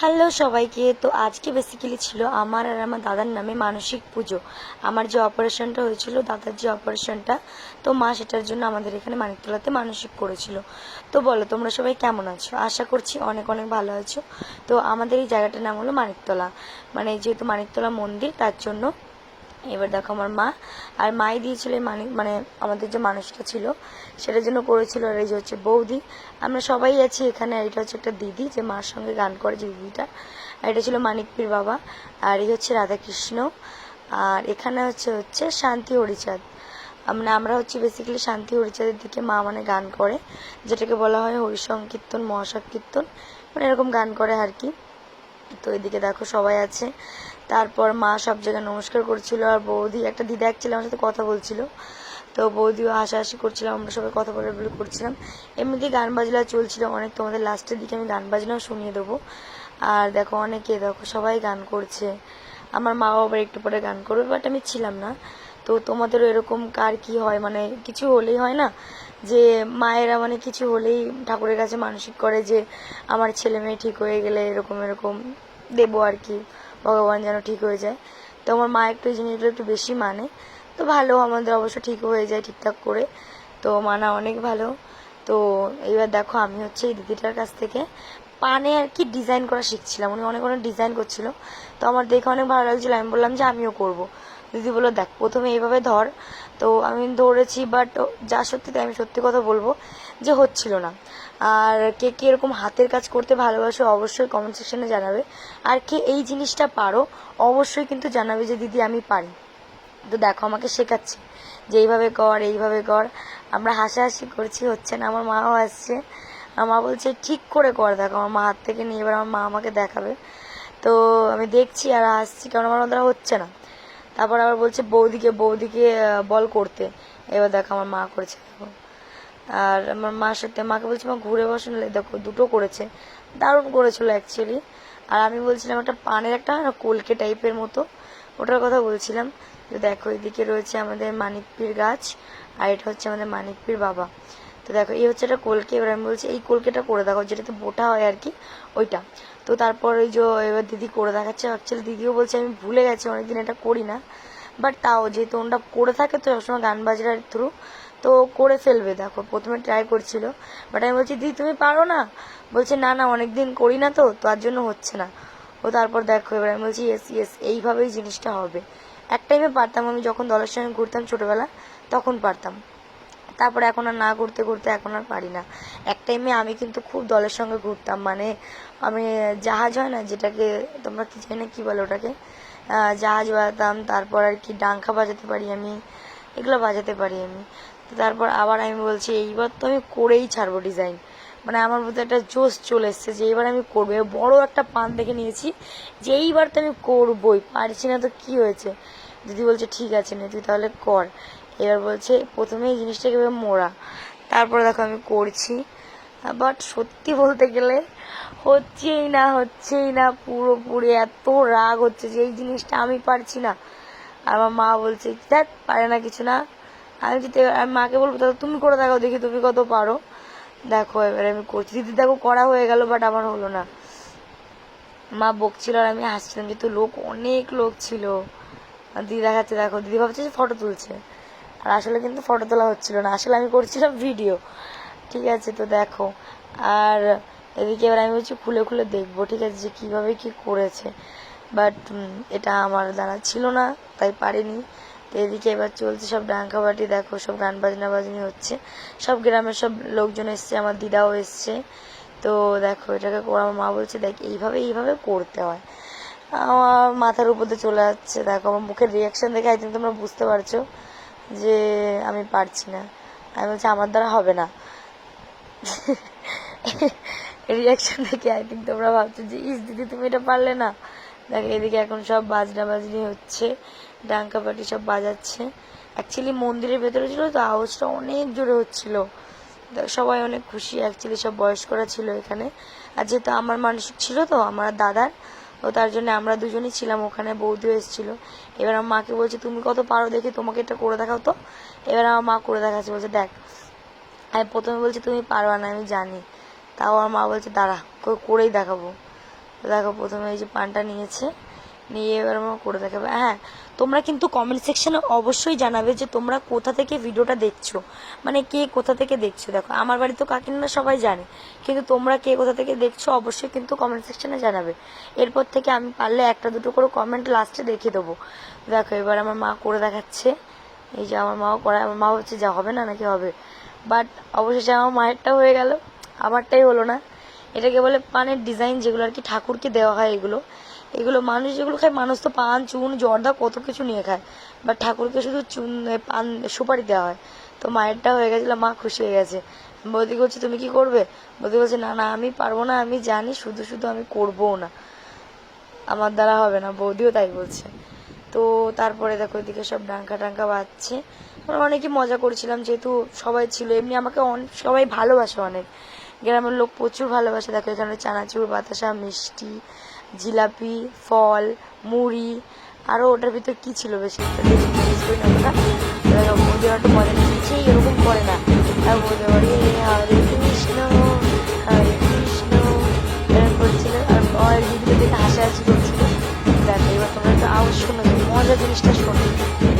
Hello সবাইকে। তো আজকে বেসিক্যালি ছিল আমার আর আমার দাদার নামে মানসিক পুজো। আমার যে অপারেশনটা হয়েছিল, দাদার যে অপারেশনটা তো মা সেটার জন্য আমাদের এখানে মানিকতলাতে মানসিক করেছিল। তো বলো, তোমরা সবাই কেমন আছো? আশা করছি অনেক অনেক ভালো আছো। তো আমাদের এই জায়গাটার নাম হলো মানিকতলা। মানে যেহেতু মানিকতলা মন্দির, তার জন্য এবার দেখো আমার মা। আর মাই দিয়েছিল মানিক মানে আমাদের যে মানুষটা ছিল, সেটার জন্য করেছিল আর এই যে হচ্ছে বৌদি। আমরা সবাই আছি এখানে আর এটা হচ্ছে একটা দিদি যে মার সঙ্গে গান করে যে দিদিটা। আর এটা ছিল মানিকপীর বাবা। আর এই হচ্ছে রাধাকৃষ্ণ। আর এখানে হচ্ছে হচ্ছে শান্তি হরিচাঁদ। মানে আমরা হচ্ছে বেসিক্যালি শান্তি হরিচাঁদের দিকে মা মানে গান করে, যেটাকে বলা হয় হরিসংকীর্তন, মহাসংকীর্তন। মানে এরকম গান করে আর কি। তো এদিকে দেখো সবাই আছে। তারপর মা সব জায়গায় নমস্কার করছিল, আর বৌদি, একটা দিদা ছিল আমার সাথে কথা বলছিল। তো বৌদিও হাসাহাসি করছিলাম আমরা সবাই কথা বলে বলে করছিলাম। এমনিতে গান বাজনা চলছিল অনেক তোমাদের লাস্টের দিকে আমি গান বাজনাও শুনিয়ে দেবো। আর দেখো অনেকে, দেখো সবাই গান করছে। আমার মা আবার একটু পরে গান করবে বাট আমি ছিলাম না। তো তোমাদেরও এরকম কার কি হয়? মানে কিছু হলেই হয় না? যে মায়েরা মানে কিছু হলেই ঠাকুরের কাছে মানসিক করে যে, আমার ছেলে মেয়ে ঠিক হয়ে গেলে এরকম এরকম দেবো আর কি। ভগবান যেন ঠিক হয়ে যায়। তো আমার মা একটু এই জিনিসগুলো একটু বেশি মানে। তো ভালো, আমাদের অবশ্য ঠিক হয়ে যায় ঠিকঠাক করে। তো মানা অনেক ভালো। তো এবার দেখো আমি হচ্ছে এই দিদিটার কাছ থেকে পানে আর কি ডিজাইন করা শিখছিলাম। উনি অনেক অনেক ডিজাইন করছিল। তো আমার দেখে অনেক ভালো লাগছিল। আমি বললাম যে আমিও করব। দিদি বলল, দেখ, প্রথমে এইভাবে ধর। তো আমি ধরেছি বাট যা সত্যি তাই আমি সত্যি কথা বলব যে হচ্ছিল না। আর কে কে এরকম হাতের কাজ করতে ভালোবাসো অবশ্যই কমেন্ট সেকশনে জানাবে। আর কে এই জিনিসটা পারো অবশ্যই কিন্তু জানাবে যে, দিদি, আমি পারি। তো দেখো, আমাকে শেখাচ্ছে যে, এইভাবে কর এইভাবে কর। আমরা হাসাহাসি করছি, হচ্ছে না, আমার মাও আসছে আমার মা বলছে, ঠিক করে কর, দেখো, আমার মা হাত থেকে নিয়ে এবার আমার মা আমাকে দেখাবে। তো আমি দেখছি আর হাসছি কারণ আমার দ্বারা হচ্ছে না। তারপর আবার বলছে বৌদিকে বৌদিকে বল করতে। এবার দেখো আমার মা করেছে। আর আমার মার সাথে মাকে বলছি, মা, ঘুরে বসুন দেখো, দুটো করেছে। দারুণ করেছিল অ্যাকচুয়ালি আর আমি বলছিলাম একটা পানের একটা কলকে টাইপের মতো। ওটার কথা বলছিলাম। তো দেখো, এদিকে রয়েছে আমাদের মানিকপীর গাছ, আর এটা হচ্ছে আমাদের মানিকপীর বাবা। তো দেখো, এই হচ্ছে একটা কলকে, এবার আমি বলছি, এই কলকেটা করে দেখো, যেটাতে বোটা হয় আর কি, ওইটা। তো তারপর ওই যে, এবার দিদি করে দেখাচ্ছে অ্যাকচুয়ালি দিদিও বলছে, আমি ভুলে গেছি, অনেকদিন এটা করি না। বাট তাও, যেহেতু ওনটা করে থাকে, তো সবসময় গান বাজনার থ্রু তো করে ফেলবে, দেখো, প্রথমে ট্রাই করছিল। বাট আমি বলছি, দিদি, তুমি পারো না? বলছে, না না, অনেকদিন করি না তো তার জন্য হচ্ছে না। ও তারপর দেখো, এবার আমি বলছি ইয়েস ইয়েস এইভাবেই জিনিসটা হবে। এক টাইমে পারতাম, আমি যখন দলের সঙ্গে ঘুরতাম ছোটবেলা, তখন পারতাম। তারপরে এখন আর না ঘুরতে ঘুরতে এখন আর পারি না। এক টাইমে আমি কিন্তু খুব দলের সঙ্গে ঘুরতাম মানে আমি জাহাজ হয় না যেটাকে, তোমরা কি জানি না কি বলো ওটাকে? জাহাজ বাজাতাম, তারপর আর কি ডাঙ্কা বাজাতে পারি আমি, এগুলো বাজাতে পারি আমি। তারপর আবার আমি বলছি, এইবার তো আমি করেই ছাড়বো ডিজাইন মানে আমার মধ্যে একটা জোশ চলে এসছে যে এইবার আমি করব। বড় একটা পান দেখে নিয়েছি যে এইবার তো আমি করবোই, পারছি না তো কি হয়েছে? দিদি বলছে, ঠিক আছে নে, তুই তাহলে কর। এবার বলছে, প্রথমে এই জিনিসটাকে এবার মোড়া। তারপরে দেখো আমি করছি। বাট সত্যি বলতে গেলে হচ্ছেই না হচ্ছেই না, পুরোপুরি এত রাগ হচ্ছে যে এই জিনিসটা আমি পারছি না। আর আমার মা বলছে, দেখ, পারে না কিছু না। আমি যদি আমি মাকে বলব, তাহলে তুমি করে দেখো দেখি তুমি কত পারো। দেখো, এবারে আমি করছি। দিদি, দেখো, করা হয়ে গেল বাট আমার হলো না। মা বকছিল আর আমি হাসছিলাম যেহেতু লোক অনেক লোক ছিল। দিদি দেখাচ্ছে, দেখো, দিদি ভাবছে যে ফটো তুলছে। আর আসলে কিন্তু ফটো তোলা হচ্ছিল না। আসলে আমি করছিলাম ভিডিও ঠিক আছে, তো দেখো। আর এদিকে এবার আমি হচ্ছে খুলে খুলে দেখব, ঠিক আছে, যে কীভাবে কি করেছে। বাট এটা আমার দ্বারা ছিল না, তাই পারিনি। তো এদিকে এবার চলছে সব ডাঙ্কা বাটি দেখো, সব গান বাজনা বাজনি হচ্ছে। সব গ্রামের সব লোকজন এসছে, আমার দিদাও এসছে। তো দেখো, এটাকে আমার মা বলছে, দেখ, এইভাবে এইভাবে করতে হয়। আমার মাথার উপর দিয়ে চলে যাচ্ছে। দেখো, আমার মুখের রিয়াকশান দেখে থিঙ্ক তোমরা বুঝতে পারছ। যে আমি পারছি না। আমি বলছি, আমার দ্বারা হবে না। রিয়াকশন দেখে আই থিঙ্ক তোমরা ভাবছ যে, ইস, দিদি, তুমি এটা পারলে না? দেখো, এদিকে এখন সব বাজনা বাজনি হচ্ছে। ডাঙ্কা পাটি সব বাজাচ্ছে। অ্যাকচুয়ালি মন্দিরের ভেতরে ছিল তো, আওয়াজটা অনেক জোরে হচ্ছিল। সবাই অনেক খুশি। অ্যাকচুয়ালি সব বয়স্করা ছিল এখানে। আর যেহেতু আমার মানসিক ছিল তো, আমার দাদার তো তার জন্য আমরা দুজনই ছিলাম ওখানে, বৌদিও এসেছিল। এবার আমার মাকে বলছে, তুমি কত পারো দেখি, তোমাকে এটা করে দেখাও তো। এবার আমার মা করে দেখাচ্ছে, বলছে, দেখ, আমি প্রথমে বলছি, তুমি পারো না, আমি জানি। তাও আমার মা বলছে, দাঁড়া করেই দেখাবো। দেখো, প্রথমে এই যে পানটা নিয়েছে। নিয়ে এবার আমার করে দেখাবে। হ্যাঁ তোমরা কিন্তু কমেন্ট সেকশনে অবশ্যই জানাবে যে তোমরা কোথা থেকে ভিডিওটা দেখছ। মানে কে কোথা থেকে দেখছ? দেখো, আমার বাড়ি তো কাকিনারা সবাই জানে। কিন্তু তোমরা কে কোথা থেকে দেখছ অবশ্যই কিন্তু কমেন্ট সেকশনে জানাবে। এরপর থেকে আমি পারলে একটা দুটো করে কমেন্ট লাস্টে দেখে দেবো। দেখো, এবার আমার মা করে দেখাচ্ছে। এই যে আমার মাও করে আমার মা হচ্ছে যা হবে না নাকি হবে। বাট অবশেষে আমার মায়েরটা হয়ে গেল। আমারটাই হলো না। এটাকে বলে পানের ডিজাইন যেগুলো আর কি ঠাকুরকে দেওয়া হয় এগুলো। এগুলো মানুষ যেগুলো খায়, মানুষ তো পান, চুন, জর্দা, কত কিছু নিয়ে খায়। বাট ঠাকুরকে শুধু চুন পান, সুপারি দেওয়া হয়। তো মায়েরটা হয়ে গেছিল, মা খুশি হয়ে গেছে। বৌদি বলছে, তুমি কি করবে? বৌদি বলছে, না না, আমি পারব না, আমি জানি, শুধু শুধু আমি করবোও না। আমার দ্বারা হবে না। বৌদিও তাই বলছে। তো তারপরে দেখো, এদিকে সব ডাঙ্কা, টাঙ্কা বাজছে। আমরা অনেকই মজা করছিলাম, যেহেতু সবাই ছিল। এমনি আমাকে অনেক সবাই ভালোবাসে অনেক। গ্রামের লোক প্রচুর ভালোবাসে। দেখো, এখানে চানাচুর, বাতাসা, মিষ্টি জিলাপি, ফল, মুড়ি আরও ওটার ভিতর কী ছিল বেশি? জিজ্ঞেস করি না ওটা আমার একটু মজা নিচ্ছে এরকম করে না। আর বৌদি বলে হরে কৃষ্ণ হরে কৃষ্ণ, এরকম করছিল। আর আর দিদিকে দেখে হাসাহাসি করছিল। দেখো, এবার তোমরা একটু আওয়াজ শোনো, মজার মজা জিনিসটা শোনো।